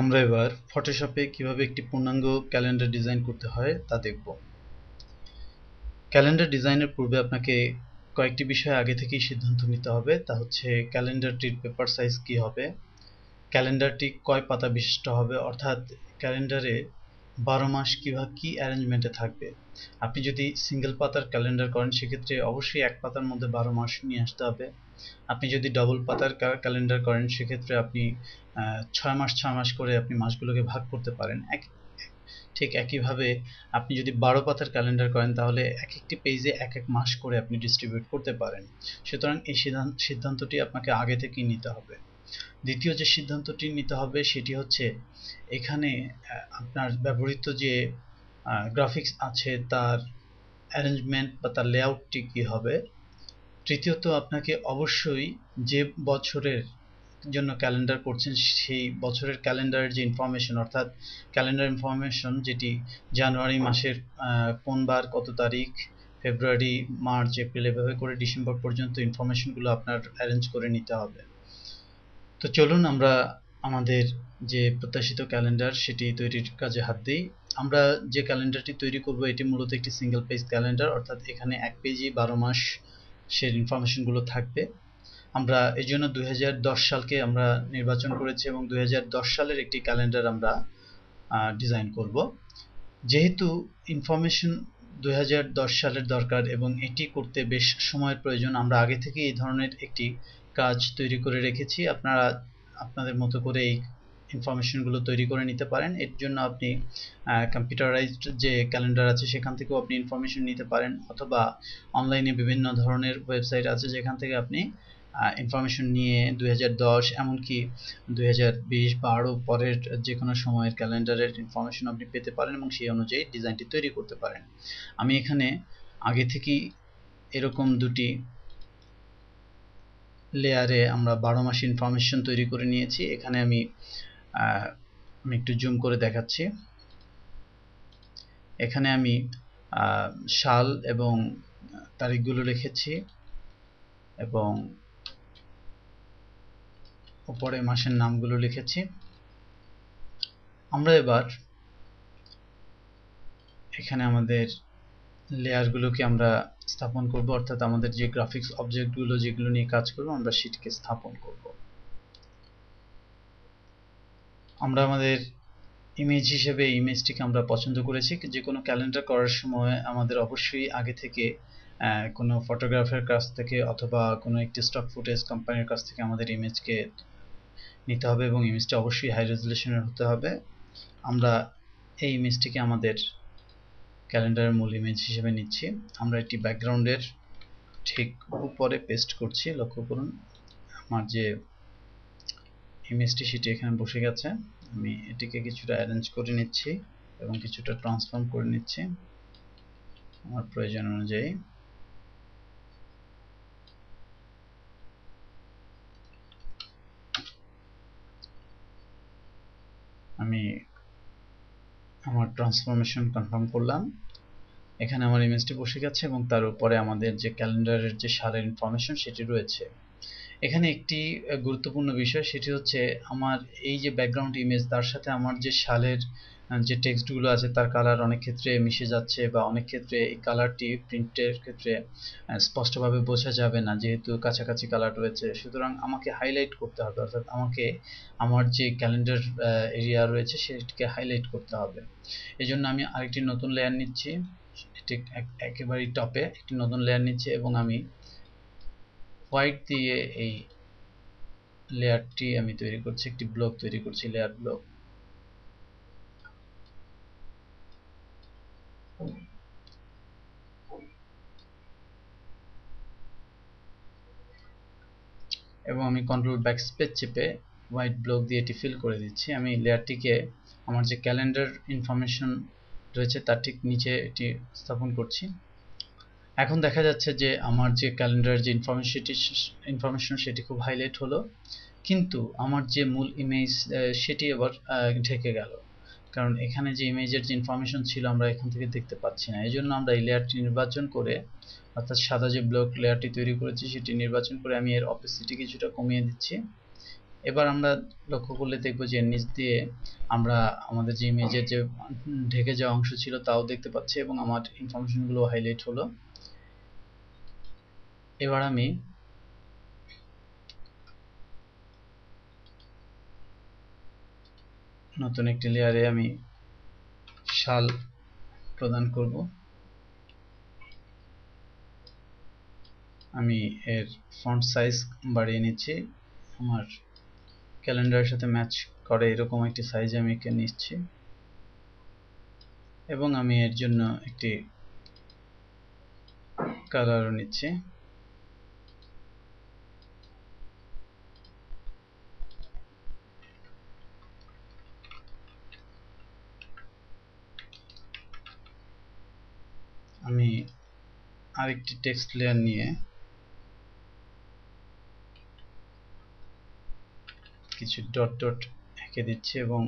আমরা এবার ফটোশপে কীভাবে একটি পূর্ণাঙ্গ ক্যালেন্ডার ডিজাইন করতে হয় তা দেখব। ক্যালেন্ডার ডিজাইনের পূর্বে আপনাকে কয়েকটি বিষয় আগে থেকেই সিদ্ধান্ত নিতে হবে, তা হচ্ছে ক্যালেন্ডারটির পেপার সাইজ কি হবে ক্যালেন্ডারটি কয় পাতা বিশিষ্ট হবে, অর্থাৎ ক্যালেন্ডারে বারো মাস কীভাবে কি অ্যারেঞ্জমেন্টে থাকবে? আপনি যদি সিঙ্গেল পাতার ক্যালেন্ডার করেন, সেক্ষেত্রে অবশ্যই এক পাতার মধ্যে বারো মাস নিয়ে আসতে হবে। আপনি যদি ডবল পাতার ক্যালেন্ডার করেন, সেক্ষেত্রে আপনি ছয় মাস ছয় মাস করে আপনি মাসগুলোকে ভাগ করতে পারেন। এক, ঠিক একইভাবে আপনি যদি বারো পাতার ক্যালেন্ডার করেন, তাহলে এক একটি পেজে এক এক মাস করে আপনি ডিস্ট্রিবিউট করতে পারেন। সুতরাং এই সিদ্ধান্তটি আপনাকে আগে থেকেই নিতে হবে। দ্বিতীয় যে সিদ্ধান্তটি নিতে হবে সেটি হচ্ছে এখানে আপনার ব্যবহৃত যে গ্রাফিক্স আছে তার অ্যারেঞ্জমেন্ট বা তার লেআউটটি কী হবে। তৃতীয়ত আপনাকে অবশ্যই যে বছরের জন্য ক্যালেন্ডার করছেন সেই বছরের ক্যালেন্ডারের যে ইনফরমেশন অর্থাৎ ক্যালেন্ডার ইনফরমেশন যেটি জানুয়ারি মাসের কোন বার, কত তারিখ ফেব্রুয়ারি মার্চ এপ্রিল এভাবে করে ডিসেম্বর পর্যন্ত ইনফরমেশনগুলো আপনার অ্যারেঞ্জ করে নিতে হবে। তো চলুন আমরা আমাদের যে প্রত্যাশিত ক্যালেন্ডার সেটি তৈরির কাজে হাত দিই। আমরা যে ক্যালেন্ডারটি তৈরি করব, এটি মূলত একটি সিঙ্গেল পেজ ক্যালেন্ডার অর্থাৎ এখানে এক পেজই বারো মাস সের ইনফরমেশনগুলো থাকবে। আমরা এই জন্য দুই হাজার দশ সালকে আমরা নির্বাচন করেছি এবং দুই হাজার দশ সালের একটি ক্যালেন্ডার আমরা ডিজাইন করব। যেহেতু ইনফরমেশন দুই হাজার দশ সালের দরকার এবং এটি করতে বেশ সময়ের প্রয়োজন, আমরা আগে থেকে এই ধরনের একটি কাজ তৈরি করে রেখেছি। আপনারা আপনাদের মতো করে এই ইনফরমেশনগুলো তৈরি করে নিতে পারেন। এর জন্য আপনি কম্পিউটারাইজড যে ক্যালেন্ডার আছে সেখান থেকেও আপনি ইনফরমেশন নিতে পারেন অথবা অনলাইনে বিভিন্ন ধরনের ওয়েবসাইট আছে যেখান থেকে আপনি ইনফরমেশন নিয়ে দু হাজার দশ, এমনকি দু হাজার বিশ পরের যে কোনো সময়ের ক্যালেন্ডারের ইনফরমেশন আপনি পেতে পারেন এবং সেই অনুযায়ী ডিজাইনটি তৈরি করতে পারেন। আমি এখানে আগে থেকেই এরকম দুটি লেয়ারে আমরা বারো মাস ইনফরমেশন তৈরি করে নিয়েছি। এখানে আমি আমি একটু জুম করে দেখাচ্ছি। এখানে আমি সাল এবং তারিখগুলো লিখেছি এবং উপরে মাসের নামগুলো লিখেছি। আমরা এবার এখানে আমাদের লেয়ারগুলোকে আমরা স্থাপন করব, অর্থাৎ আমাদের যে গ্রাফিক্স অবজেক্টগুলো যেগুলো নিয়ে কাজ করব, আমরা সেটিকে স্থাপন করব। আমরা আমাদের ইমেজ হিসেবে ইমেজটিকে আমরা পছন্দ করেছি। যে কোনো ক্যালেন্ডার করার সময় আমাদের অবশ্যই আগে থেকে কোনো ফটোগ্রাফার কাছ থেকে অথবা কোনো একটি স্টক ফুটেজ কোম্পানির কাছ থেকে আমাদের ইমেজকে নিতে হবে এবং ইমেজটি অবশ্যই হাই রেজুলেশনের হতে হবে। আমরা এই ইমেজটিকে আমাদের ক্যালেন্ডারের মূল ইমেজ হিসেবে নিচ্ছি। আমরা একটি ব্যাকগ্রাউন্ডের ঠিক উপরে পেস্ট করছি, লক্ষ্য করুন। আমার যে ইমেজটি সেটি এখানে বসে গেছে। আমি এটিকে কিছুটা অ্যারেঞ্জ করে নিচ্ছি এবং কিছুটা ট্রান্সফর্ম করে নিচ্ছি আমার প্রয়োজন অনুযায়ী। আমি আমার ট্রান্সফরমেশন কনফার্ম করলাম। এখানে আমার ইমেজটি বসে গেছে এবং তার উপরে আমাদের যে ক্যালেন্ডারের যে সালের ইনফরমেশন সেটি রয়েছে। এখানে একটি গুরুত্বপূর্ণ বিষয় সেটি হচ্ছে আমার এই যে ব্যাকগ্রাউন্ড ইমেজ তার সাথে আমার যে সালের যে টেক্সটগুলো আছে তার কালার অনেক ক্ষেত্রে মিশে যাচ্ছে বা অনেক ক্ষেত্রে এই কালারটি প্রিন্টের ক্ষেত্রে স্পষ্টভাবে বোঝা যাবে না যেহেতু কাছাকাছি কালার রয়েছে। সুতরাং আমাকে হাইলাইট করতে হবে, অর্থাৎ আমাকে আমার যে ক্যালেন্ডার এরিয়া রয়েছে সেটিকে হাইলাইট করতে হবে। এই জন্য আমি আরেকটি নতুন লেয়ার নিচ্ছি। এটি একেবারেই টপে একটি নতুন লেয়ার নিচ্ছি এবং আমি হোয়াইট দিয়ে এই লেয়ারটি আমি তৈরি করছি, একটি ব্লক তৈরি করছি লেয়ার ব্লক এবং আমি কন্ট্রোল ব্যাক স্পেস চেপে হোয়াইট ব্লক দিয়ে এটি ফিল করে দিচ্ছি। আমি লেয়ারটিকে আমার যে ক্যালেন্ডার ইনফরমেশন রয়েছে তার ঠিক নিচে এটি স্থাপন করছি। এখন দেখা যাচ্ছে যে আমার যে ক্যালেন্ডার যে ইনফরমেশন সেটি ইনফরমেশন সেটি খুব হাইলাইট হলো। কিন্তু আমার যে মূল ইমেজ সেটি আবার ঢেকে গেল। কারণ এখানে যে ইমেজের যে ইনফরমেশন ছিল আমরা এখান থেকে দেখতে পাচ্ছি না। এই জন্য আমরা এই লেয়ারটি নির্বাচন করে, অর্থাৎ সাদা যে ব্লক লেয়ারটি তৈরি করেছি, সেটি নির্বাচন করে আমি এর অপেসিটি কিছুটা কমিয়ে দিচ্ছি। এবার আমরা লক্ষ্য করলে দেখব যে নিচ দিয়ে আমরা আমাদের যে ইমেজের যে ঢেকে যাওয়া অংশ ছিল, তাও দেখতে পাচ্ছি এবং আমার ইনফরমেশনগুলো হাইলাইট হলো। এবার আমি নতুন একটি লেয়ারে আমি শাল প্রদান করব। আমি এর ফন্ট সাইজ বাড়িয়ে নিচ্ছি। আমার ক্যালেন্ডারের সাথে ম্যাচ করে এরকম একটি সাইজ আমি একে নিচ্ছি। এবং আমি এর জন্য একটি কালারও নিচ্ছি। আমি আরেকটি টেক্সট লেয়ার নিয়ে কিছু ডট ডট এঁকে দিচ্ছি এবং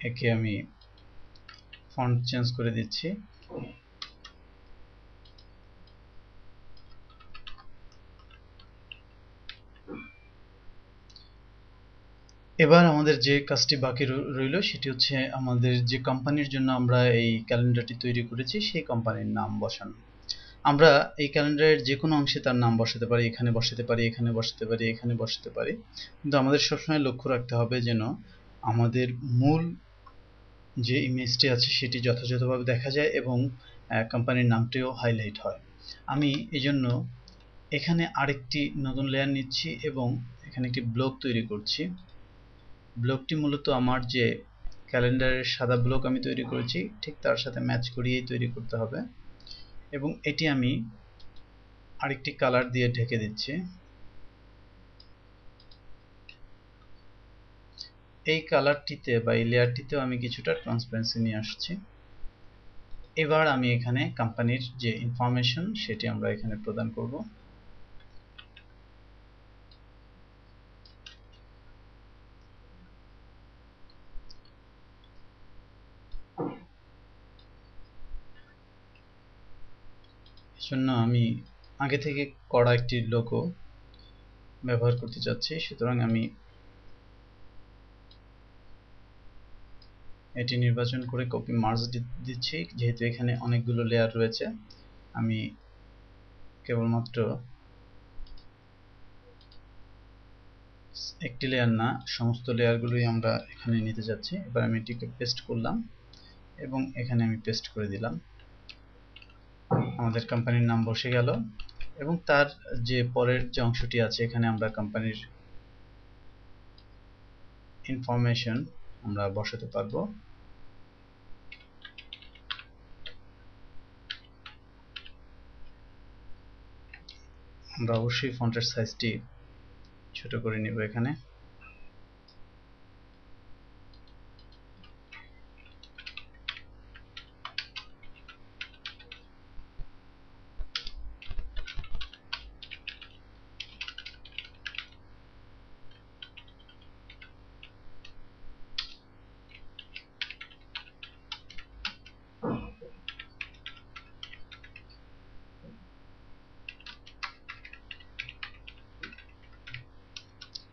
একে আমি ফন্ট চেঞ্জ করে দিচ্ছি। এবার আমাদের যে কাজটি বাকি রইল সেটি হচ্ছে আমাদের যে কোম্পানির জন্য আমরা এই ক্যালেন্ডারটি তৈরি করেছি সেই কোম্পানির নাম বসানো। আমরা এই ক্যালেন্ডারের যে কোনো অংশে তার নাম বসাতে পারি, এখানে বসাতে পারি, এখানে বসাতে পারি, এখানে বসাতে পারি। কিন্তু আমাদের সবসময় লক্ষ্য রাখতে হবে যেন আমাদের মূল যে ইমেজটি আছে সেটি যথাযথভাবে দেখা যায় এবং কোম্পানির নামটিও হাইলাইট হয়। আমি এই জন্য এখানে আরেকটি নতুন লেয়ার নিচ্ছি এবং এখানে একটি ব্লক তৈরি করছি। ব্লকটি মূলত আমার যে ক্যালেন্ডারের সাদা ব্লক আমি তৈরি করেছি, ঠিক তার সাথে ম্যাচ করিয়েই তৈরি করতে হবে। এবং এটি আমি আরেকটি কালার দিয়ে ঢেকে দিচ্ছি। এই কালারটিতে বা এই লেয়ারটিতেও আমি কিছুটা ট্রান্সপারেন্সি নিয়ে আসছি। এবার আমি এখানে কোম্পানির যে ইনফরমেশন সেটি আমরা এখানে প্রদান করব। জন্য আমি আগে থেকে করা একটি লোগো ব্যবহার করতে চাচ্ছি। সুতরাং আমি এটি নির্বাচন করে কপি মার্জ দিচ্ছি। যেহেতু এখানে অনেকগুলো লেয়ার রয়েছে, আমি কেবলমাত্র একটি লেয়ার না, সমস্ত লেয়ারগুলোই আমরা এখানে নিতে যাচ্ছি। এবার আমি এটিকে পেস্ট করলাম এবং এখানে আমি পেস্ট করে দিলাম। আমাদের কোম্পানির নাম বসে গেল এবং তার যে পরের যে অংশটি আছে, এখানে আমরা কোম্পানির ইনফরমেশন আমরা বসাতে পারব। আমরা অবশ্যই ফন্টের সাইজটি ছোট করে নিব এখানে।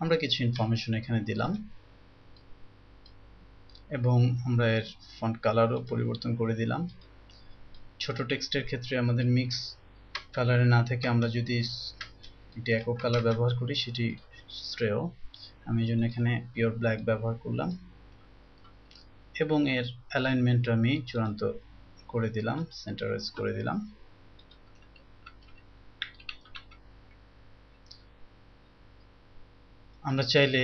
আমরা কিছু ইনফরমেশন এখানে দিলাম। এবং আমরা এর ফন্ট কালারও পরিবর্তন করে দিলাম। ছোট টেক্সটের ক্ষেত্রে আমাদের মিক্স কালারে না থেকে আমরা যদি এটি একক কালার ব্যবহার করি, সেটি শ্রেয়। আমি জন্য এখানে পিওর ব্ল্যাক ব্যবহার করলাম। এবং এর অ্যালাইনমেন্ট আমি চূড়ান্ত করে দিলাম সেন্টারাইজ করে দিলাম। আমরা চাইলে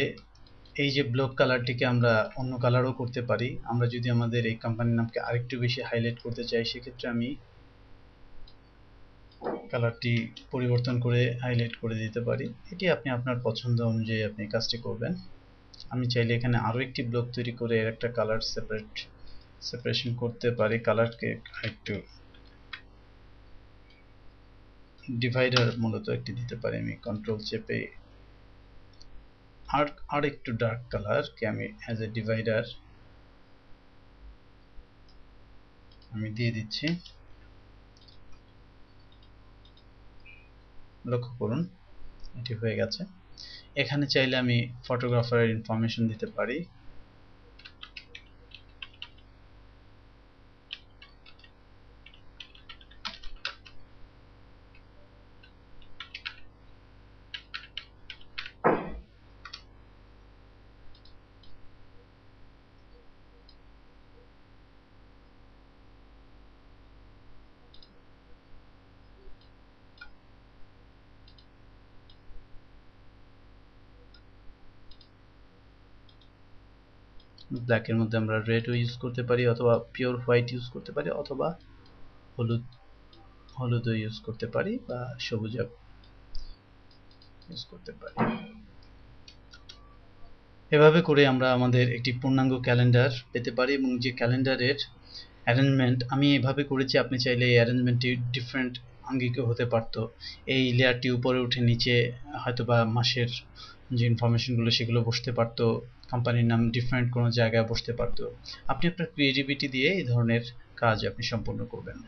এই যে ব্লক কালারটিকে আমরা অন্য কালারও করতে পারি। আমরা যদি আমাদের এই কোম্পানির নামকে আরেকটু বেশি হাইলাইট করতে চাই, সেক্ষেত্রে আমি কালারটি পরিবর্তন করে হাইলাইট করে দিতে পারি। এটি আপনি আপনার পছন্দ অনুযায়ী আপনি কাজটি করবেন। আমি চাইলে এখানে আরও একটি ব্লক তৈরি করে এর একটা কালার সেপারেট সেপারেশন করতে পারি। কালারকে একটু ডিভাইডার মূলত একটি দিতে পারি। আমি কন্ট্রোল চেপে আর আর একটু ডার্ক কালার কালারকে আমি অ্যাজ এ ডিভাইডার আমি দিয়ে দিচ্ছি। লক্ষ্য করুন, এটি হয়ে গেছে। এখানে চাইলে আমি ফটোগ্রাফারের ইনফরমেশন দিতে পারি। ব্ল্যাকের মধ্যে আমরা রেডও ইউজ করতে পারি, অথবা পিওর হোয়াইট ইউজ করতে পারি, অথবা হলুদ, হলুদও ইউজ করতে পারি বা সবুজ ইউজ করতে পারি। এভাবে করে আমরা আমাদের একটি পূর্ণাঙ্গ ক্যালেন্ডার পেতে পারি এবং যে ক্যালেন্ডারের অ্যারেঞ্জমেন্ট আমি এভাবে করেছি, আপনি চাইলে এই অ্যারেঞ্জমেন্টটি ডিফারেন্ট আঙ্গিকে হতে পারতো। এই লেয়ারটি উপরে উঠে নিচে হয়তো বা মাসের যে ইনফরমেশনগুলো সেগুলো বসতে পারতো। কোম্পানির নাম ডিফারেন্ট কোনো জায়গায় বসতে পারতো। আপনি আপনার ক্রিয়েটিভিটি দিয়ে এই ধরনের কাজ আপনি সম্পন্ন করবেন।